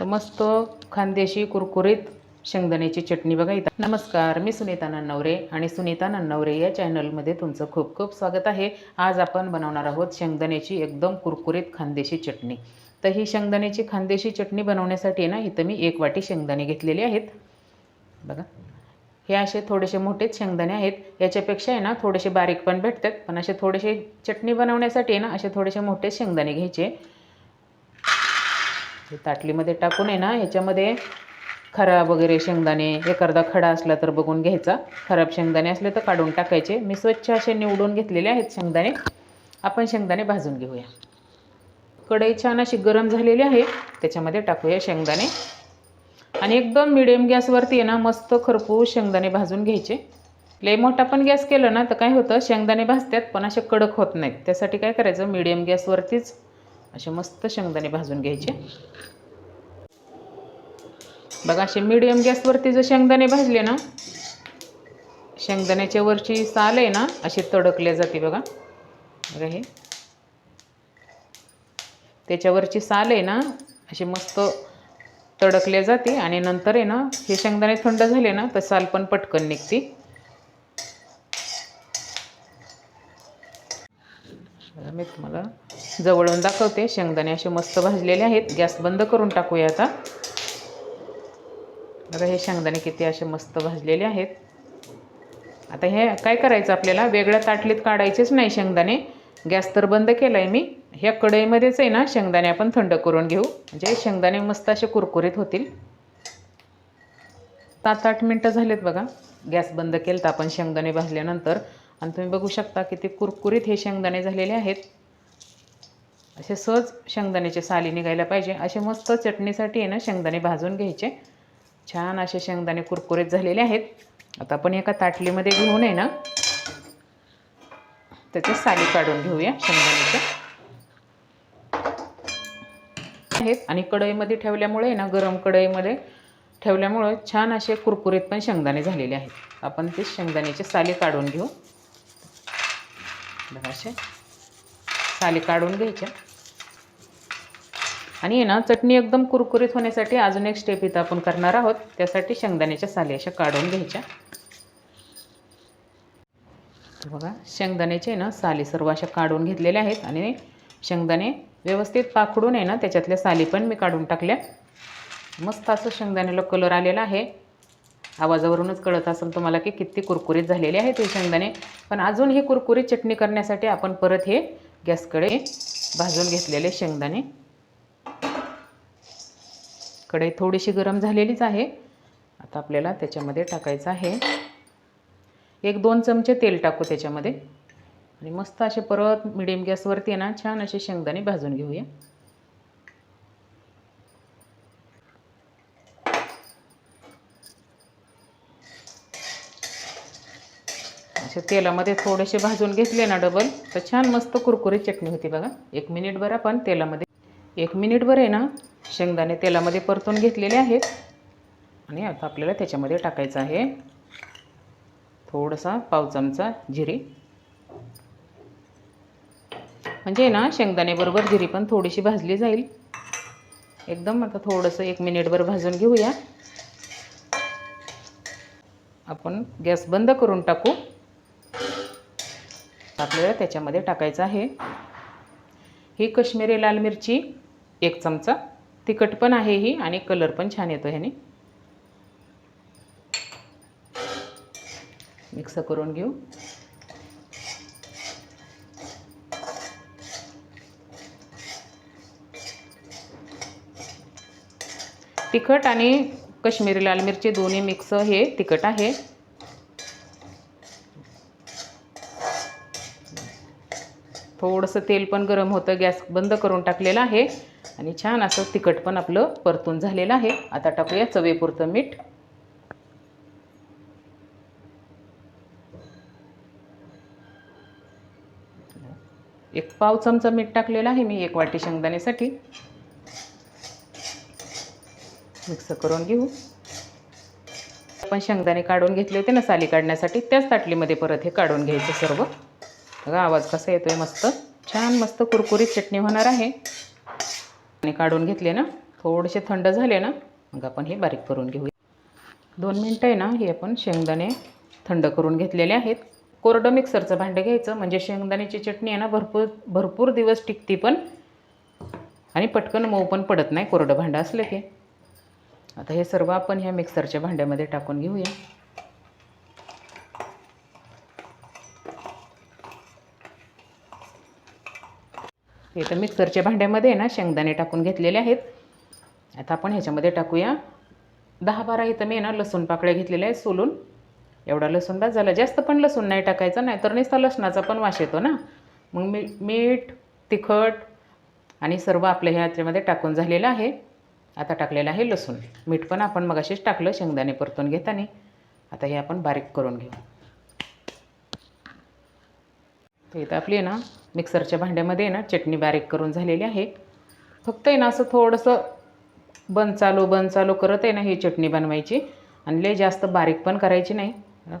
तर मस्त खानदेशी कुरकुरीत शेंगदाण्याची चटणी बघा इथं. नमस्कार मी सुनीता नन्नवरे आणि सुनीता नन्नवरे या चॅनलमध्ये तुमचं खूप खूप स्वागत आहे. आज आपण बनवणार आहोत शेंगदाण्याची एकदम कुरकुरीत खानदेशी चटणी. तर ही शेंगदाण्याची खानदेशी चटणी बनवण्यासाठी ना इथं मी एक वाटी शेंगदाणे घेतलेले आहेत. बघा. हे असे थोडेसे मोठेच शेंगदाणे आहेत. याच्यापेक्षा आहे ना थोडेसे बारीक पण भेटतात. पण असे थोडेसे चटणी बनवण्यासाठी आहे ना असे थोडेसे मोठे शेंगदाणे घ्यायचे. हे ताटलीमध्ये टाकून आहे ना ह्याच्यामध्ये खराब वगैरे शेंगदाणे एखादा खडा असला तर बघून घ्यायचा. खराब शेंगदाणे असले तर काढून टाकायचे. मी स्वच्छ असे निवडून घेतलेले आहेत शेंगदाणे. आपण शेंगदाणे भाजून घेऊया. कढई छान अशी गरम झालेली आहे. त्याच्यामध्ये टाकूया शेंगदाणे. आणि एकदम मिडियम गॅसवरती आहे ना मस्त खरपूस शेंगदाणे भाजून घ्यायचे. लय मोठा पण गॅस केलं ना तर काय होतं शेंगदाणे भाजतात पण असे कडक होत नाहीत. त्यासाठी काय करायचं मिडियम गॅसवरतीच असे मस्त शेंगदाणे भाजून घ्यायचे. बघा असे मिडियम गॅसवरती जर शेंगदाणे भाजले ना शेंगदाण्याच्या वरची साल आहे ना अशी तडकल्या जाते बघा. बघा हे. त्याच्यावरची साल आहे ना अशी मस्त तडकल्या जाते आणि नंतर आहे ना हे शेंगदाणे थंड झाले ना तर साल पण पटकन निघते. मी तुम्हाला जवळून दाखवते. शेंगदाणे असे मस्त भाजलेले आहेत. गॅस बंद करून टाकूया आता. बघा हे शेंगदाणे किती असे मस्त भाजलेले आहेत. आता हे काय करायचं आपल्याला? वेगळ्या ताटलीत काढायचेच नाही शेंगदाणे. गॅस तर बंद केला आहे मी. ह्या कढईमध्येच आहे ना शेंगदाणे आपण थंड करून घेऊ. म्हणजे शेंगदाणे मस्त असे कुरकुरीत होतील. सात आठ मिनटं झालेत बघा. गॅस बंद केलं तर आपण शेंगदाणे भाजल्यानंतर. आणि तुम्ही बघू शकता की ते कुरकुरीत हे शेंगदाणे झालेले आहेत. असे सहज शेंगदाण्याचे साली निघायला पाहिजे. असे मस्त चटणीसाठी आहे ना शेंगदाणे भाजून घ्यायचे. छान असे शेंगदाणे कुरकुरीत झालेले आहेत. आता आपण एका ताटलीमध्ये घेऊन आहे ना त्याचे साली काढून घेऊया शेंगदाण्याच्या आहेत. आणि कढईमध्ये ठेवल्यामुळे आहे ना गरम कढईमध्ये ठेवल्यामुळं छान असे कुरकुरीत पण शेंगदाणे झालेले आहेत. आपण ते शेंगदाण्याचे साले काढून घेऊ. बघा असे साली काढून घ्यायच्या आणि ना चटणी एकदम कुरकुरीत होण्यासाठी अजून एक स्टेप इथं आपण करणार आहोत. त्यासाठी शेंगदाण्याच्या साली अशा काढून घ्यायच्या. बघा शेंगदाण्याचे ना साली सर्व अशा काढून घेतलेल्या आहेत. आणि शेंगदाणे व्यवस्थित पाखडून आहे ना त्याच्यातल्या साली पण मी काढून टाकल्या. मस्त असं शेंगदाण्याला कलर आलेला आहे. आवाजावरूनच कळत असेल तुम्हाला की किती कुरकुरीत झालेले आहेत हे शेंगदाणे. पण अजून ही कुरकुरीत चटणी करण्यासाठी आपण परत हे गॅसकडे भाजून घेतलेले शेंगदाणे. कढई थोडीशी गरम झालेलीच आहे. आता आपल्याला त्याच्यामध्ये टाकायचं आहे. एक दोन चमचे तेल टाकू त्याच्यामध्ये. आणि मस्त असे परत मिडियम गॅसवरती ना छान असे शेंगदाणे भाजून घेऊया. असे तेलामध्ये थोडेसे भाजून घेतले ना डबल तर छान मस्त कुरकुरी चटणी होती बघा. एक मिनिटभर आपण तेलामध्ये एक मिनिटभर आहे ना शेंगदाणे तेलामध्ये परतून घेतलेले आहेत. आणि आता आपल्याला त्याच्यामध्ये टाकायचं आहे थोडासा पाव चमचा जिरी. म्हणजे ना शेंगदाणेबरोबर जिरी पण थोडीशी भाजली जाईल. एकदम आता थोडंसं एक मिनिटभर भाजून घेऊया. आपण गॅस बंद करून टाकू. आपल्याला त्याच्यामध्ये टाकायचं आहे. ही कश्मीरी लाल मिरची एक चमचा तिखट पण आहे ही आणि कलर पण छान येतो ह्याने. मिक्स करून घेऊ. तिखट आणि कश्मीरी लाल मिरची दोन्ही मिक्स हे तिखट आहे. थोडंसं तेल पण गरम होतं गॅस बंद करून टाकलेलं आहे. आणि छान असं तिखट पण आपलं परतून झालेलं आहे. आता टाकूया चवेपुरतं मीठ. एक पाव चमचा मीठ टाकलेलं आहे मी एक वाटी शेंगदाण्यासाठी. मिक्स करून घेऊ. आपण शेंगदाणे काढून घेतले होते ना साली काढण्यासाठी त्याच ताटलीमध्ये परत हे काढून घ्यायचं सर्व. बघा आवाज कसा येतोय मस्त. छान मस्त कुरकुरीत चटणी होणार आहे. आणि काढून घेतले ना थोडेसे थंड झाले ना मग आपण हे बारीक करून घेऊया. दोन मिनटं आहे ना हे आपण शेंगदाणे थंड करून घेतलेले आहेत. कोरडं मिक्सरचं भांडं घ्यायचं म्हणजे शेंगदाण्याची चटणी आहे ना भरपूर भरपूर दिवस टिकती पण. आणि पटकन मऊ पण पडत नाही कोरडं भांडं असलं की. आता हे सर्व आपण ह्या मिक्सरच्या भांड्यामध्ये टाकून घेऊया. हे तर मिक्सरच्या भांड्यामध्ये ना शेंगदाणे टाकून घेतलेले आहेत. आता आपण ह्याच्यामध्ये टाकूया. दहा बारा इथं मी ना लसूण पाकळ्या घेतलेल्या आहेत सोलून. एवढा लसूण बाद झाला. जास्त पण लसूण नाही टाकायचा नाही तर नुसता लसणाचा पण वास येतो ना. मग मी मीठ तिखट आणि सर्व आपल्या ह्याच्यामध्ये टाकून झालेलं आहे. आता टाकलेलं आहे लसूण. मीठ पण आपण मग असेच टाकलं शेंगदाणे परतून घेताना. आता हे आपण बारीक करून घेऊ. तर इथं आपली आहे ना मिक्सरच्या भांड्यामध्ये ना चटणी बारीक करून झालेली आहे. फक्त आहे ना असं थोडंसं बंद चालू बंद चालू करत आहे ना ही चटणी बनवायची. आणि लय जास्त बारीक पण करायची नाही.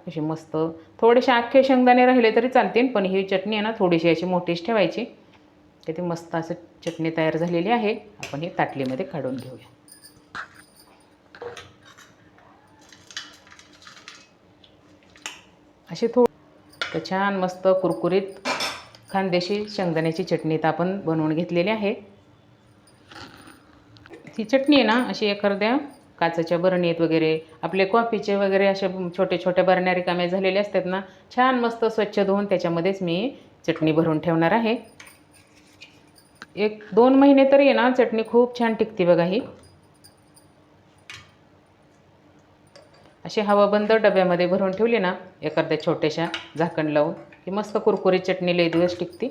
कशी मस्त थोडेसे अख्खे शेंगदाणे राहिले तरी चालतील पण ही चटणी आहे ना थोडीशी अशी मोठीच ठेवायची. तर ती मस्त असं चटणी तयार झालेली आहे. आपण ही ताटलीमध्ये काढून घेऊया. अशी थो तर छान मस्त कुरकुरीत खानदेशी शेंगदाण्याची चटणी तर आपण बनवून घेतलेली आहे. ही चटणी आहे ना अशी एखाद्या काचेच्या बरणीत वगैरे आपले कॉफीचे वगैरे अशा छोटे छोटे बरण्या रिकामे झालेले असतात ना छान मस्त स्वच्छ धुवून त्याच्यामध्येच मी चटणी भरून ठेवणार आहे. एक दोन महिने तरी आहे ना चटणी खूप छान टिकते बघा ही. अशी हवाबंद डब्यामध्ये भरून ठेवली ना एखाद्या छोट्याशा झाकण लावून की मस्त कुरकुरीत चटणी लई दिवस टिकते.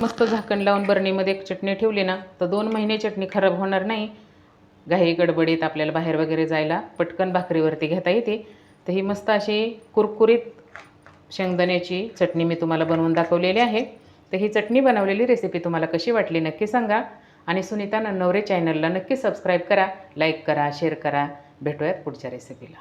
मस्त झाकण लावून बरणीमध्ये एक चटणी ठेवली ना तर दोन महिने चटणी खराब होणार नाही. घाई गडबडीत आपल्याला बाहेर वगैरे जायला पटकन भाकरीवरती घेता येते. तर ही मस्त अशी कुरकुरीत शेंगदाण्याची चटणी मी तुम्हाला बनवून दाखवलेली आहे. तर ही चटणी बनवलेली रेसिपी तुम्हाला कशी वाटली नक्की सांगा. आणि सुनीता नन्नवरे चॅनलला नक्की सबस्क्राईब करा लाईक करा शेअर करा. भेटूयात पुढच्या रेसिपीला